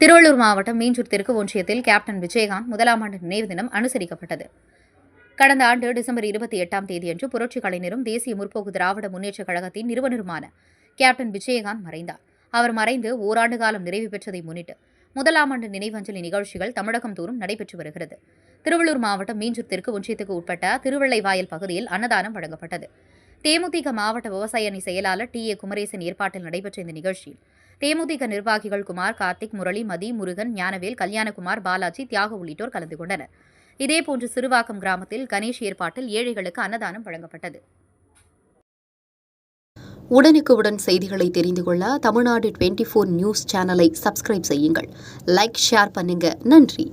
திருவள்ளூர் மாவட்டம் மீஞ்சூர் தெற்கு ஒன்றியத்தில் கேப்டன் விஜயகாந்த் முதலாம் ஆண்டு நினைவு தினம் அனுசரிக்கப்பட்டது. கடந்த ஆண்டு டிசம்பர் இருபத்தி எட்டாம் தேதியன்று புரட்சி கலைஞரும் தேசிய முற்போக்கு திராவிட முன்னேற்றக் கழகத்தின் நிறுவனருமான கேப்டன் விஜயகாந்த் மறைந்தார். அவர் மறைந்து ஓராண்டு காலம் நிறைவு பெற்றதை முன்னிட்டு முதலாம் ஆண்டு நினைவஞ்சலி நிகழ்ச்சிகள் தமிழகம் தோறும் நடைபெற்று வருகிறது. திருவள்ளூர் மாவட்டம் மீஞ்சூர் தெற்கு ஒன்றியத்துக்கு உட்பட்ட திருவள்ளைவாயல் பகுதியில் அன்னதானம் வழங்கப்பட்டது. தேமுதிக மாவட்ட விவசாய அணி செயலாளர் டி ஏ குமரேசன் ஏற்பாட்டில் நடைபெற்ற இந்த நிகழ்ச்சியில் தேமுதிக நிர்வாகிகள் குமார் கார்த்திக் முரளி மதி முருகன் ஞானவேல் கல்யாணகுமார் பாலாஜி தியாக உள்ளிட்டோர் கலந்து கொண்டனர். இதேபோன்று சிறுவாக்கம் கிராமத்தில் கணேஷ் ஏற்பாட்டில் ஏழைகளுக்கு அன்னதானம் வழங்கப்பட்டது. உடனுக்குடன் செய்திகளை தெரிந்து கொள்ள தமிழ்நாடு டுவெண்ட்டி ஃபோர் நியூஸ் சேனலை சப்ஸ்கிரைப் செய்யுங்கள். லைக் ஷேர் பண்ணுங்க. நன்றி.